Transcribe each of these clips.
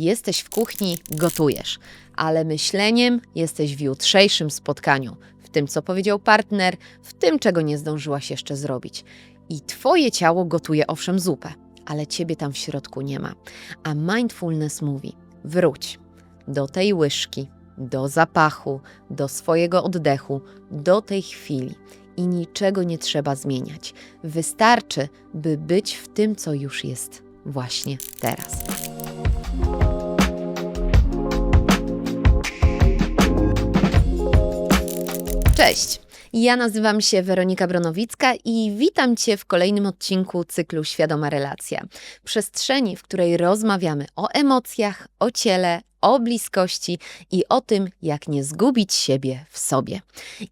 jesteś w kuchni, gotujesz, ale myśleniem jesteś w jutrzejszym spotkaniu, w tym, co powiedział partner, w tym, czego nie zdążyłaś jeszcze zrobić. I twoje ciało gotuje owszem zupę, ale ciebie tam w środku nie ma. A mindfulness mówi: wróć do tej łyżki, do zapachu, do swojego oddechu, do tej chwili. I niczego nie trzeba zmieniać. Wystarczy, by być w tym, co już jest właśnie teraz. Cześć! Ja nazywam się Weronika Bronowicka i witam Cię w kolejnym odcinku cyklu Świadoma Relacja. Przestrzeni, w której rozmawiamy o emocjach, o ciele, o bliskości i o tym, jak nie zgubić siebie w sobie.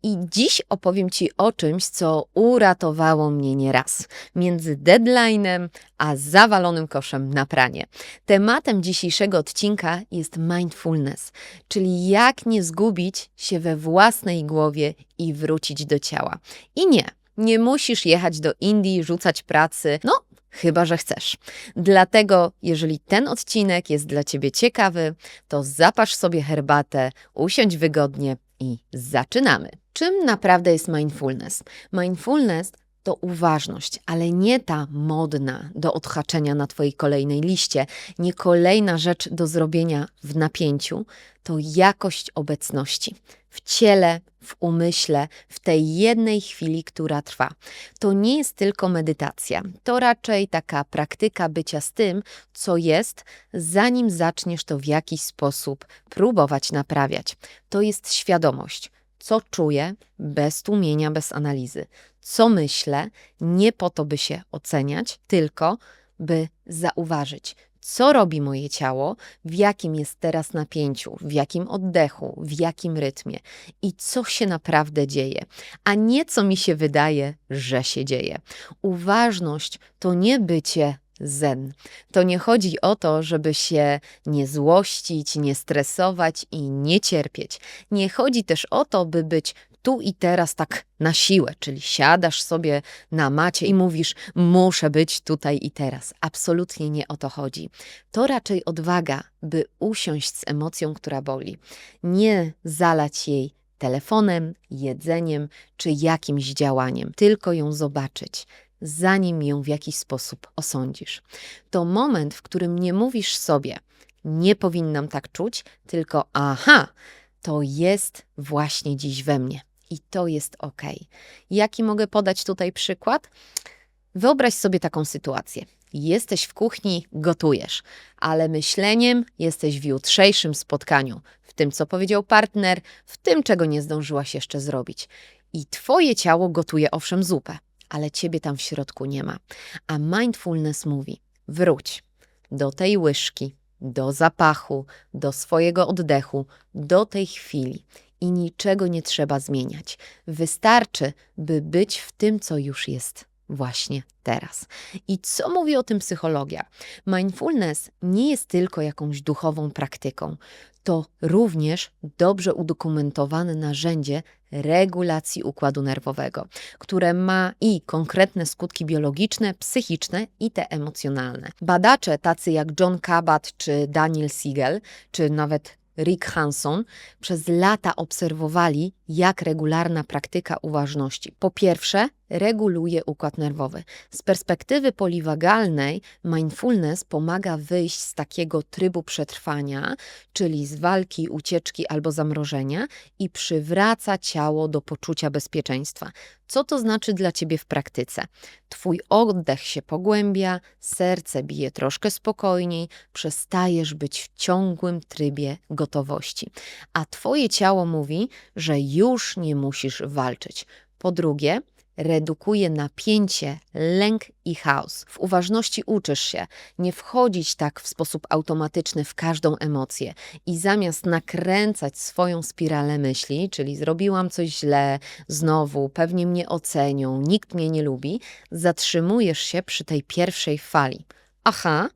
I dziś opowiem Ci o czymś, co uratowało mnie nieraz między deadline'em a zawalonym koszem na pranie. Tematem dzisiejszego odcinka jest mindfulness, czyli jak nie zgubić się we własnej głowie i wrócić do ciała. I nie, nie musisz jechać do Indii, rzucać pracy. No, chyba że chcesz. Dlatego, jeżeli ten odcinek jest dla Ciebie ciekawy, to zapasz sobie herbatę, usiądź wygodnie i zaczynamy. Czym naprawdę jest mindfulness? Mindfulness to uważność, ale nie ta modna do odhaczenia na Twojej kolejnej liście, nie kolejna rzecz do zrobienia w napięciu, to jakość obecności w ciele, w umyśle, w tej jednej chwili, która trwa. To nie jest tylko medytacja, to raczej taka praktyka bycia z tym, co jest, zanim zaczniesz to w jakiś sposób próbować naprawiać. To jest świadomość co czuję, bez tłumienia, bez analizy, co myślę, nie po to, by się oceniać, tylko by zauważyć, co robi moje ciało, w jakim jest teraz napięciu, w jakim oddechu, w jakim rytmie i co się naprawdę dzieje, a nie co mi się wydaje, że się dzieje. Uważność to nie bycie zen. To nie chodzi o to, żeby się nie złościć, nie stresować i nie cierpieć. Nie chodzi też o to, by być tu i teraz tak na siłę, czyli siadasz sobie na macie i mówisz: Muszę być tutaj i teraz. Absolutnie nie o to chodzi. To raczej odwaga, by usiąść z emocją, która boli, nie zalać jej telefonem, jedzeniem czy jakimś działaniem, tylko ją zobaczyć, zanim ją w jakiś sposób osądzisz. To moment, w którym nie mówisz sobie, nie powinnam tak czuć, tylko aha, to jest właśnie dziś we mnie i to jest ok. Jaki mogę podać tutaj przykład? Wyobraź sobie taką sytuację. Jesteś w kuchni, gotujesz, ale myśleniem jesteś w jutrzejszym spotkaniu, w tym, co powiedział partner, w tym, czego nie zdążyłaś jeszcze zrobić. I twoje ciało gotuje owszem zupę, ale ciebie tam w środku nie ma. A mindfulness mówi: wróć do tej łyżki, do zapachu, do swojego oddechu, do tej chwili i niczego nie trzeba zmieniać. Wystarczy, by być w tym, co już jest właśnie teraz. I co mówi o tym psychologia? Mindfulness nie jest tylko jakąś duchową praktyką. To również dobrze udokumentowane narzędzie regulacji układu nerwowego, które ma i konkretne skutki biologiczne, psychiczne i te emocjonalne. Badacze tacy jak John Kabat czy Daniel Siegel, czy nawet Rick Hanson przez lata obserwowali, jak regularna praktyka uważności. Po pierwsze reguluje układ nerwowy. Z perspektywy poliwagalnej mindfulness pomaga wyjść z takiego trybu przetrwania, czyli z walki, ucieczki albo zamrożenia i przywraca ciało do poczucia bezpieczeństwa. Co to znaczy dla ciebie w praktyce? Twój oddech się pogłębia, serce bije troszkę spokojniej, przestajesz być w ciągłym trybie gotowości, a twoje ciało mówi, że już nie musisz walczyć. Po drugie, redukuje napięcie, lęk i chaos. W uważności uczysz się nie wchodzić tak w sposób automatyczny w każdą emocję i zamiast nakręcać swoją spiralę myśli, czyli zrobiłam coś źle, znowu pewnie mnie ocenią, nikt mnie nie lubi, zatrzymujesz się przy tej pierwszej fali. Aha,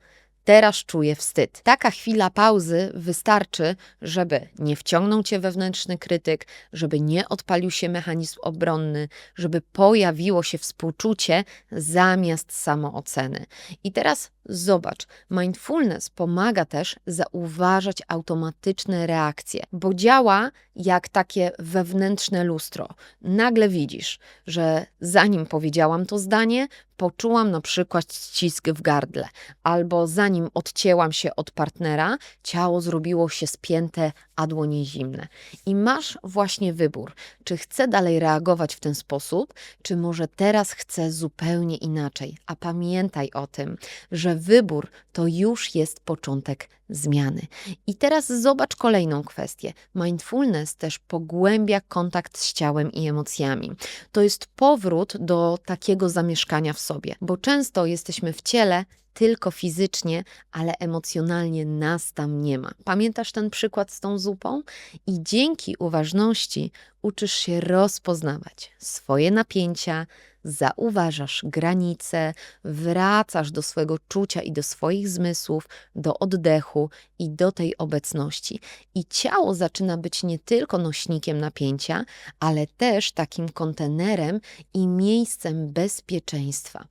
Teraz czuję wstyd. Taka chwila pauzy wystarczy, żeby nie wciągnął cię wewnętrzny krytyk, żeby nie odpalił się mechanizm obronny, żeby pojawiło się współczucie zamiast samooceny. I teraz zobacz, mindfulness pomaga też zauważać automatyczne reakcje, bo działa jak takie wewnętrzne lustro. Nagle widzisz, że zanim powiedziałam to zdanie, poczułam na przykład ścisk w gardle, albo zanim odcięłam się od partnera, ciało zrobiło się spięte, a dłonie zimne. I masz właśnie wybór, czy chcę dalej reagować w ten sposób, czy może teraz chcę zupełnie inaczej. A pamiętaj o tym, że wybór to już jest początek zmiany. I teraz zobacz kolejną kwestię. Mindfulness też pogłębia kontakt z ciałem i emocjami. To jest powrót do takiego zamieszkania w sobie, bo często jesteśmy w ciele tylko fizycznie, ale emocjonalnie nas tam nie ma. Pamiętasz ten przykład z tą zupą? I dzięki uważności uczysz się rozpoznawać swoje napięcia, zauważasz granice, wracasz do swojego czucia i do swoich zmysłów, do oddechu i do tej obecności. I ciało zaczyna być nie tylko nośnikiem napięcia, ale też takim kontenerem i miejscem bezpieczeństwa.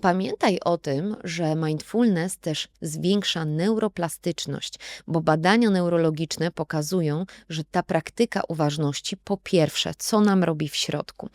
Pamiętaj o tym, że mindfulness też zwiększa neuroplastyczność, bo badania neurologiczne pokazują, że ta praktyka uważności po pierwsze, co nam robi w środku?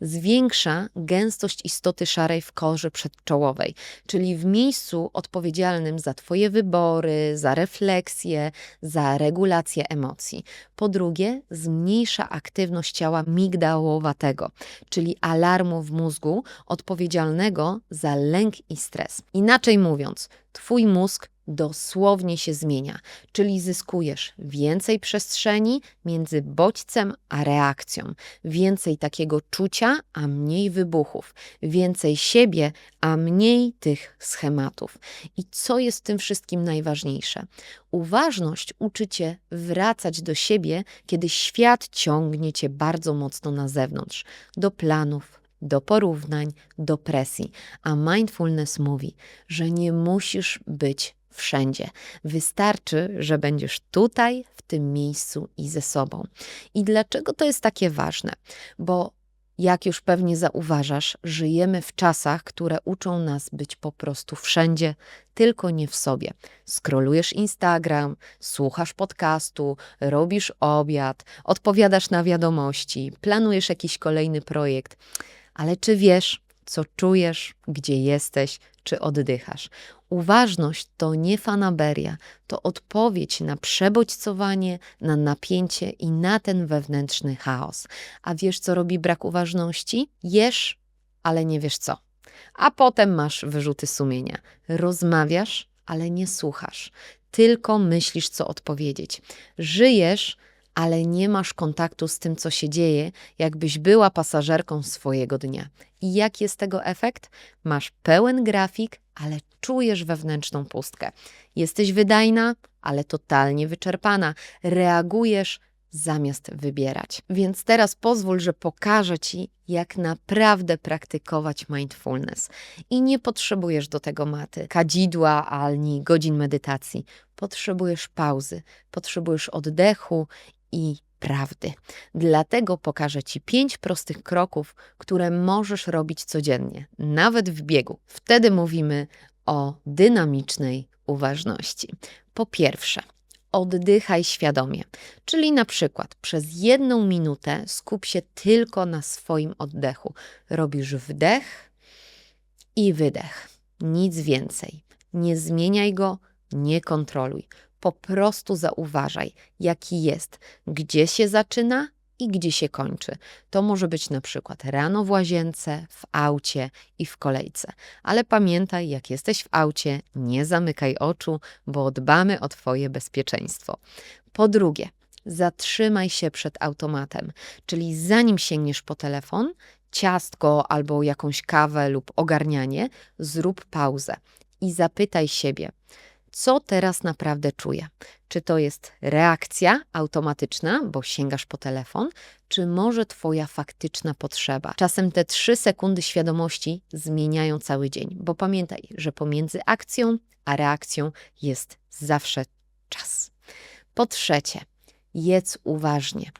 Zwiększa gęstość istoty szarej w korze przedczołowej, czyli w miejscu odpowiedzialnym za Twoje wybory, za refleksję, za regulację emocji. Po drugie, zmniejsza aktywność ciała migdałowatego, czyli alarmu w mózgu odpowiedzialnego za lęk i stres. Inaczej mówiąc, Twój mózg dosłownie się zmienia, czyli zyskujesz więcej przestrzeni między bodźcem a reakcją, więcej takiego czucia, a mniej wybuchów, więcej siebie, a mniej tych schematów. I co jest w tym wszystkim najważniejsze? Uważność uczy cię wracać do siebie, kiedy świat ciągnie cię bardzo mocno na zewnątrz, do planów, do porównań, do presji. A mindfulness mówi, że nie musisz być wszędzie. Wystarczy, że będziesz tutaj, w tym miejscu i ze sobą. I dlaczego to jest takie ważne? Bo jak już pewnie zauważasz, żyjemy w czasach, które uczą nas być po prostu wszędzie, tylko nie w sobie. Skrolujesz Instagram, słuchasz podcastu, robisz obiad, odpowiadasz na wiadomości, planujesz jakiś kolejny projekt. Ale czy wiesz, co czujesz, gdzie jesteś, czy oddychasz? Uważność to nie fanaberia, to odpowiedź na przebodźcowanie, na napięcie i na ten wewnętrzny chaos. A wiesz, co robi brak uważności? Jesz, ale nie wiesz co. A potem masz wyrzuty sumienia. Rozmawiasz, ale nie słuchasz. Tylko myślisz, co odpowiedzieć. Żyjesz, ale nie masz kontaktu z tym, co się dzieje, jakbyś była pasażerką swojego dnia. I jaki jest tego efekt? Masz pełen grafik, ale czujesz wewnętrzną pustkę. Jesteś wydajna, ale totalnie wyczerpana. Reagujesz zamiast wybierać. Więc teraz pozwól, że pokażę Ci, jak naprawdę praktykować mindfulness. I nie potrzebujesz do tego maty, kadzidła ani godzin medytacji. Potrzebujesz pauzy, potrzebujesz oddechu i prawdy. Dlatego pokażę Ci pięć prostych kroków, które możesz robić codziennie, nawet w biegu. Wtedy mówimy o dynamicznej uważności. Po pierwsze, oddychaj świadomie, czyli na przykład przez jedną minutę skup się tylko na swoim oddechu. Robisz wdech i wydech, nic więcej. Nie zmieniaj go, nie kontroluj po prostu zauważaj, jaki jest, gdzie się zaczyna i gdzie się kończy. To może być na przykład rano w łazience, w aucie i w kolejce. Ale pamiętaj, jak jesteś w aucie, nie zamykaj oczu, bo dbamy o Twoje bezpieczeństwo. Po drugie, zatrzymaj się przed automatem, czyli zanim sięgniesz po telefon, ciastko albo jakąś kawę lub ogarnianie, zrób pauzę i zapytaj siebie, co teraz naprawdę czuję. Czy to jest reakcja automatyczna, bo sięgasz po telefon, czy może Twoja faktyczna potrzeba. Czasem te trzy sekundy świadomości zmieniają cały dzień, bo pamiętaj, że pomiędzy akcją a reakcją jest zawsze czas. Po trzecie, jedz uważnie,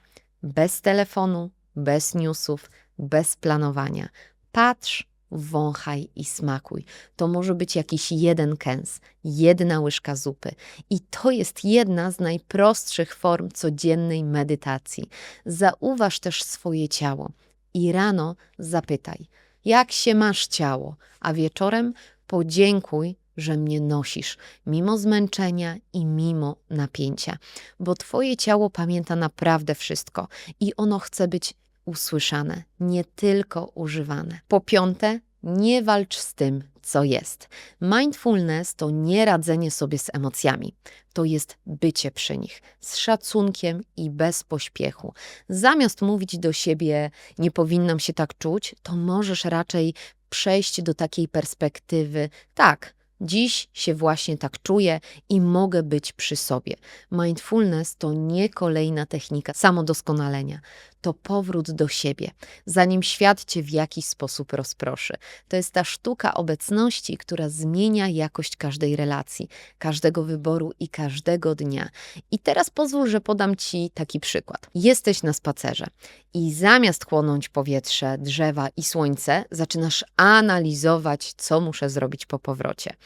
bez telefonu, bez newsów, bez planowania. Patrz, wąchaj i smakuj. To może być jakiś jeden kęs, jedna łyżka zupy. I to jest jedna z najprostszych form codziennej medytacji. Zauważ też swoje ciało i rano zapytaj, jak się masz ciało, a wieczorem podziękuj, że mnie nosisz, mimo zmęczenia i mimo napięcia, bo Twoje ciało pamięta naprawdę wszystko i ono chce być usłyszane, nie tylko używane. Po piąte, nie walcz z tym, co jest. Mindfulness to nie radzenie sobie z emocjami, to jest bycie przy nich z szacunkiem i bez pośpiechu. Zamiast mówić do siebie, nie powinnam się tak czuć, to możesz raczej przejść do takiej perspektywy, tak, Dziś się właśnie tak czuję i mogę być przy sobie. Mindfulness to nie kolejna technika samodoskonalenia, to powrót do siebie, zanim świat cię w jakiś sposób rozproszy. To jest ta sztuka obecności, która zmienia jakość każdej relacji, każdego wyboru i każdego dnia. I teraz pozwól, że podam ci taki przykład. Jesteś na spacerze i zamiast chłonąć powietrze, drzewa i słońce, zaczynasz analizować, co muszę zrobić po powrocie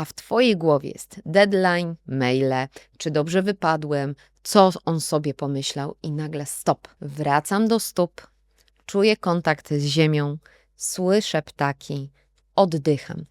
a w Twojej głowie jest deadline, maile, czy dobrze wypadłem, co on sobie pomyślał, i nagle stop. Wracam do stóp, czuję kontakt z ziemią, słyszę ptaki, oddycham.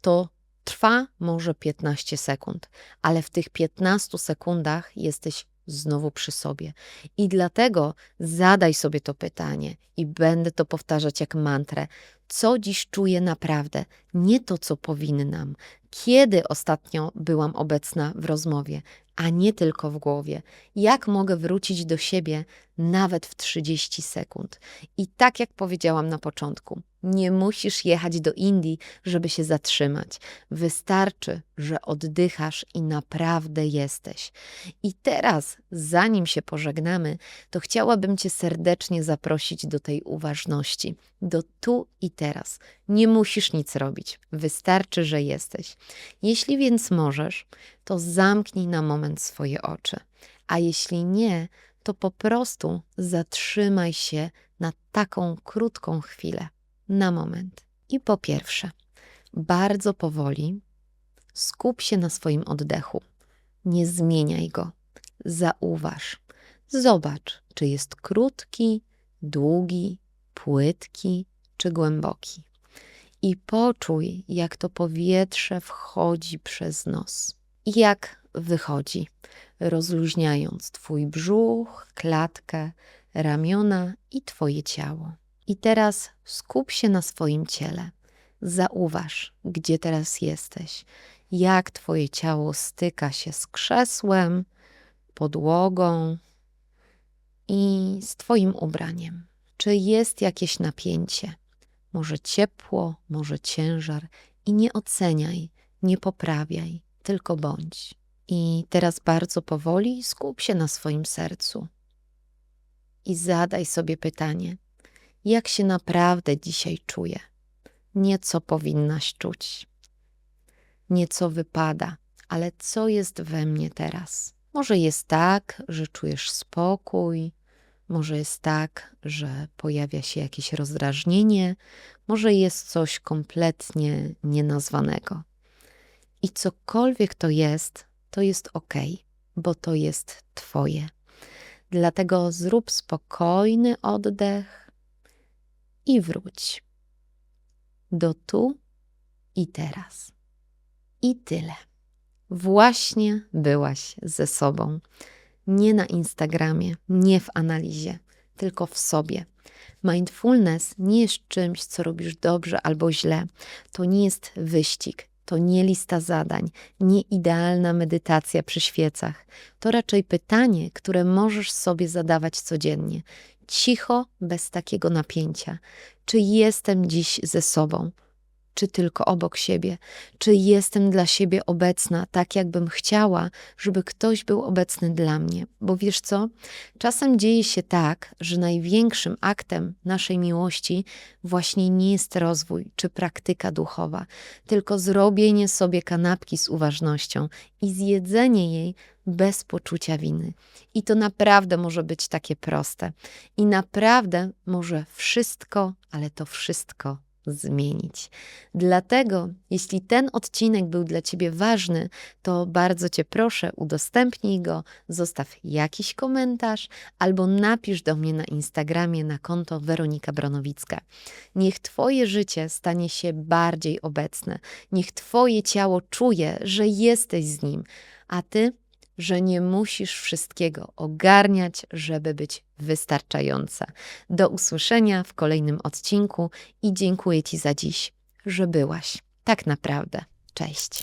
To trwa może 15 sekund, ale w tych 15 sekundach jesteś znowu przy sobie. I dlatego zadaj sobie to pytanie i będę to powtarzać jak mantrę. Co dziś czuję naprawdę, nie to, co powinnam. Kiedy ostatnio byłam obecna w rozmowie, a nie tylko w głowie. Jak mogę wrócić do siebie nawet w 30 sekund? I tak jak powiedziałam na początku, nie musisz jechać do Indii, żeby się zatrzymać. Wystarczy, że oddychasz i naprawdę jesteś. I teraz, zanim się pożegnamy, to chciałabym Cię serdecznie zaprosić do tej uważności, do tu i teraz. Nie musisz nic robić, wystarczy, że jesteś. Jeśli więc możesz, to zamknij na moment swoje oczy, a jeśli nie, to po prostu zatrzymaj się na taką krótką chwilę na moment. I po pierwsze, bardzo powoli skup się na swoim oddechu. Nie zmieniaj go. Zauważ. Zobacz, czy jest krótki, długi, płytki czy głęboki. I poczuj, jak to powietrze wchodzi przez nos jak wychodzi, rozluźniając Twój brzuch, klatkę, ramiona i Twoje ciało. I teraz skup się na swoim ciele. Zauważ, gdzie teraz jesteś, jak Twoje ciało styka się z krzesłem, podłogą i z Twoim ubraniem. Czy jest jakieś napięcie? Może ciepło, może ciężar, i nie oceniaj, nie poprawiaj, tylko bądź. I teraz bardzo powoli skup się na swoim sercu i zadaj sobie pytanie: jak się naprawdę dzisiaj czuję. Nie co powinnaś czuć, nie co wypada, ale co jest we mnie teraz. Może jest tak, że czujesz spokój, może jest tak, że pojawia się jakieś rozdrażnienie, może jest coś kompletnie nienazwanego. I cokolwiek to jest, to jest ok, bo to jest Twoje. Dlatego zrób spokojny oddech i wróć do tu i teraz. I tyle. Właśnie byłaś ze sobą. Nie na Instagramie, nie w analizie, tylko w sobie. Mindfulness nie jest czymś, co robisz dobrze albo źle. To nie jest wyścig, to nie lista zadań, nie idealna medytacja przy świecach. To raczej pytanie, które możesz sobie zadawać codziennie cicho, bez takiego napięcia. Czy jestem dziś ze sobą? Czy tylko obok siebie? Czy jestem dla siebie obecna, tak jakbym chciała, żeby ktoś był obecny dla mnie? Bo wiesz co? Czasem dzieje się tak, że największym aktem naszej miłości właśnie nie jest rozwój czy praktyka duchowa, tylko zrobienie sobie kanapki z uważnością i zjedzenie jej bez poczucia winy. I to naprawdę może być takie proste. I naprawdę może wszystko, ale to wszystko zmienić. Dlatego, jeśli ten odcinek był dla Ciebie ważny, to bardzo Cię proszę, udostępnij go, zostaw jakiś komentarz albo napisz do mnie na Instagramie na konto Weronika Bronowicka. Niech Twoje życie stanie się bardziej obecne. Niech Twoje ciało czuje, że jesteś z nim, a Ty że nie musisz wszystkiego ogarniać, żeby być wystarczająca. Do usłyszenia w kolejnym odcinku i dziękuję Ci za dziś, że byłaś. Tak naprawdę. Cześć.